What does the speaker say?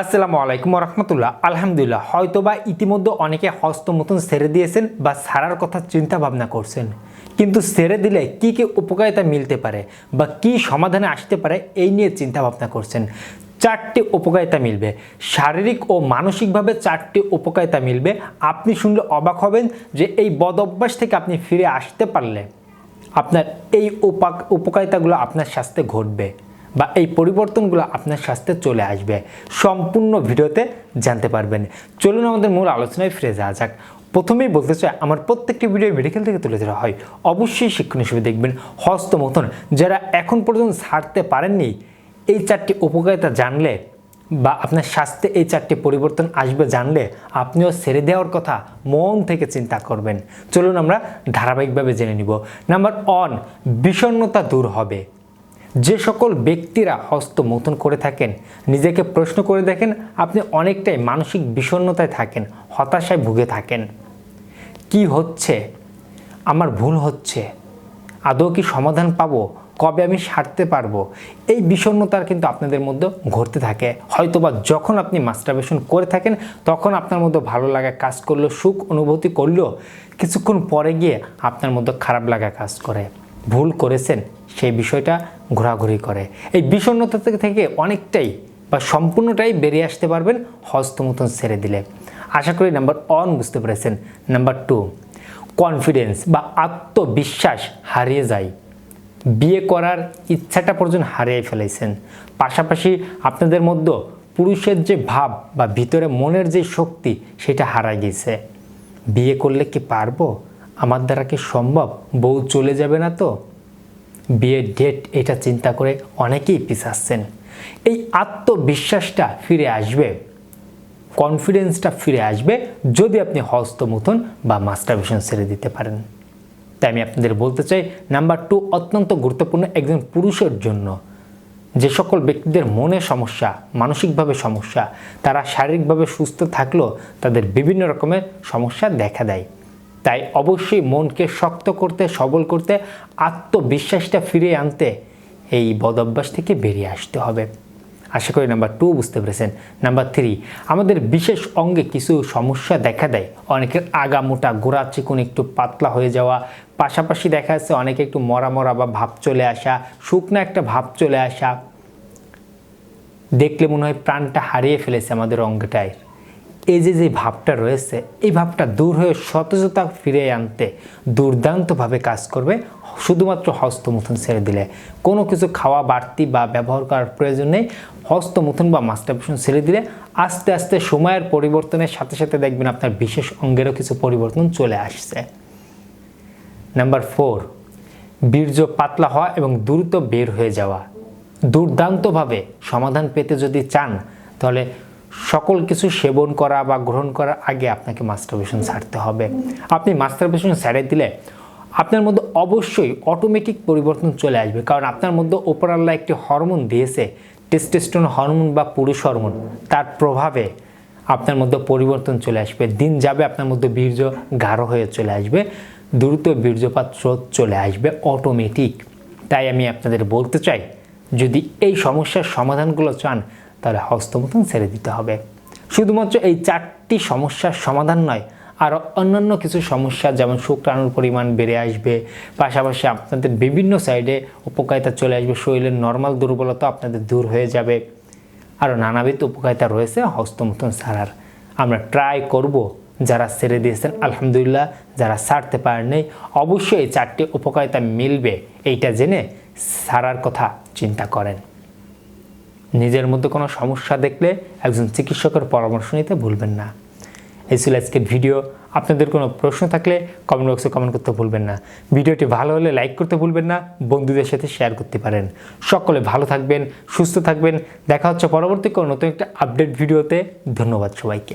আসসালামু আলাইকুম রহমতুল্লাহ আলহামদুলিল্লাহ হয়তো বা ইতিমধ্যে অনেকে হস্ত মতন ছেড়ে দিয়েছেন বা ছাড়ার কথা চিন্তা ভাবনা করছেন। কিন্তু ছেড়ে দিলে কি কি উপকারিতা মিলতে পারে বা কি সমাধানে আসতে পারে এই নিয়ে চিন্তা ভাবনা করছেন। চারটি উপকারিতা মিলবে। শারীরিক ও মানসিকভাবে চারটি উপকারিতা মিলবে। আপনি শুনলে অবাক হবেন যে এই বদ অভ্যাস থেকে আপনি ফিরে আসতে পারলে আপনার এই উপাক, উপকারিতাগুলো আপনার স্বাস্থ্যে ঘটবে। বা এই পরিবর্তনগুলো আপনার স্বাস্থ্যে চলে আসবে। সম্পূর্ণ ভিডিওতে জানতে পারবেন। চলুন আমাদের মূল আলোচনায় ফিরে যাওয়া যাক। প্রথমেই বলতে চাই, আমার প্রত্যেকটি ভিডিও মেডিকেল থেকে তুলে ধরা হয়। অবশ্যই শিক্ষণ হিসেবে দেখবেন হস্তমথন যারা এখন পর্যন্ত ছাড়তে পারেননি, এই চারটি উপকারিতা জানলে বা আপনার স্বাস্থ্যে এই চারটি পরিবর্তন আসবে জানলে আপনিও ছেড়ে দেওয়ার কথা মন থেকে চিন্তা করবেন। চলুন আমরা ধারাবাহিকভাবে জেনে নিব। নাম্বার ওয়ান বিষণ্ণতা দূর হবে। যে সকল ব্যক্তিরা হস্তমৈথুন করে থাকেন, নিজেকে প্রশ্ন করে দেখেন আপনি অনেকটাই মানসিক বিষণ্ণতায় থাকেন, হতাশায় ভুগে থাকেন। কি হচ্ছে? আমার ভুল হচ্ছে। আদৌ কি সমাধান পাবো? কবে আমি সারতে পারব? এই বিষণ্ণতার কিন্তু আপনাদের মধ্যে ঘটতে থাকে। হয়তোবা যখন আপনি মাস্টারবেশন করে থাকেন, তখন আপনার মধ্যে ভালো লাগা কাজ করল সুখ অনুভূতি করলেও, কিছুক্ষণ পরে গিয়ে আপনার মধ্যে খারাপ লাগা কাজ করে। ভুল করেছেন, সেই বিষয়টা ঘোরাঘুরি করে। এই বিষণ্ণতা থেকে অনেকটাই বা সম্পূর্ণটাই বেরিয়ে আসতে পারবেন হস্তমতন ছেড়ে দিলে। আশা করি নাম্বার ওয়ান বুঝতে পেরেছেন। নাম্বার টু, কনফিডেন্স বা আত্মবিশ্বাস হারিয়ে যায়। বিয়ে করার ইচ্ছাটা পর্যন্ত হারিয়ে ফেলেছেন। পাশাপাশি আপনাদের মধ্যে পুরুষের যে ভাব বা ভিতরে মনের যে শক্তি, সেটা হারাই গেছে। বিয়ে করলে কি পারব? আমার দ্বারা কি সম্ভব? বউ চলে যাবে না তো? বিয়ের ডেট এটা চিন্তা করে অনেকেই পিছাচ্ছেন। এই আত্মবিশ্বাসটা ফিরে আসবে। কনফিডেন্সটা ফিরে আসবে যদি আপনি হস্তমুথন বা মাস্টারবেশন ছেড়ে দিতে পারেন। তাই আমি আপনাদের বলতে চাই নাম্বার টু অত্যন্ত গুরুত্বপূর্ণ একজন পুরুষের জন্য। যে সকল ব্যক্তিদের মনে সমস্যা, মানসিকভাবে সমস্যা, তারা শারীরিকভাবে সুস্থ থাকলেও তাদের বিভিন্ন রকমের সমস্যা দেখা দেয়। তাই অবশ্যই মনকে শক্ত করতে, সবল করতে, আত্মবিশ্বাসটা ফিরিয়ে আনতে এই বদভ্যাস থেকে বেরিয়ে আসতে হবে। আশা করি নাম্বার টু বুঝতে পেরেছেন। নাম্বার থ্রি আমাদের বিশেষ অঙ্গে কিছু সমস্যা দেখা দেয়। অনেকের আগা মোটা, গোড়া চিকুন, একটু পাতলা হয়ে যাওয়া, পাশাপাশি দেখা যাচ্ছে অনেকে একটু মরা মরা বা ভাব চলে আসা, শুকনো একটা ভাব চলে আসা। দেখলে মনে হয় প্রাণটা হারিয়ে ফেলেছে আমাদের অঙ্গটায়। এই যে যে ভাবটা রয়েছে, এই ভাবটা দূর হয়ে সতেজতা ফিরে আনতে দুর্দান্তভাবে কাজ করবে। শুধুমাত্র হস্তমুথন ছেড়ে দিলে। কোনো কিছু খাওয়া, বাড়তি বা ব্যবহার করার প্রয়োজন নেই। হস্তমুথন বা মাস্টারবেশন ছেড়ে দিলে আস্তে আস্তে সময়ের পরিবর্তনের সাথে সাথে দেখবেন আপনার বিশেষ অঙ্গেরও কিছু পরিবর্তন চলে আসছে। নাম্বার ফোর, বীর্য পাতলা হওয়া এবং দ্রুত বের হয়ে যাওয়া। দুর্দান্তভাবে সমাধান পেতে যদি চান, তাহলে সকল কিছু সেবন করা বা গ্রহণ করার আগে আপনাকে মাস্টারবেশন ছাড়তে হবে। আপনি মাস্টারবেশন ছেড়ে দিলে আপনার মধ্যে অবশ্যই অটোমেটিক পরিবর্তন চলে আসবে। কারণ আপনার মধ্যে ওপরাল্লা একটি হরমোন দিয়েছে টেস্টেস্টোন হরমোন বা পুরুষ হরমোন তার প্রভাবে আপনার মধ্যে পরিবর্তন চলে আসবে। দিন যাবে আপনার মধ্যে বীর্য গাঢ় হয়ে চলে আসবে, দ্রুত বীর্যপাত স্রোত চলে আসবে অটোমেটিক তাই আমি আপনাদের বলতে চাই, যদি এই সমস্যার সমাধানগুলো চান তাহলে হস্তমতন ছেড়ে দিতে হবে। শুধুমাত্র এই চারটি সমস্যার সমাধান নয়, আরও অন্যান্য কিছু সমস্যা যেমন শুক্রাণুর পরিমাণ বেড়ে আসবে, পাশাপাশি আপনাদের বিভিন্ন সাইডে উপকারিতা চলে আসবে, শরীরের নর্মাল দুর্বলতা আপনাদের দূর হয়ে যাবে। আরও নানাবিধ উপকারিতা রয়েছে হস্তমতন ছাড়ার। আমরা ট্রাই করব যারা ছেড়ে দিয়েছেন, আলহামদুলিল্লাহ যারা ছাড়তে পারেননি, অবশ্যই চারটি উপকারিতা মিলবে। এইটা জেনে ছাড়ার কথা চিন্তা করেন। নিজের মধ্যে কোনো সমস্যা দেখলে একজন চিকিৎসকের পরামর্শ নিতে ভুলবেন না। এই ছিল আজকের ভিডিও। আপনাদের কোনো প্রশ্ন থাকলে কমেন্ট বক্সে কমেন্ট করতে ভুলবেন না। ভিডিওটি ভালো হলে লাইক করতে ভুলবেন না, বন্ধুদের সাথে শেয়ার করতে পারেন। সকলে ভালো থাকবেন, সুস্থ থাকবেন। দেখা হচ্ছে পরবর্তী কোনো নতুন একটা আপডেট ভিডিওতে। ধন্যবাদ সবাইকে।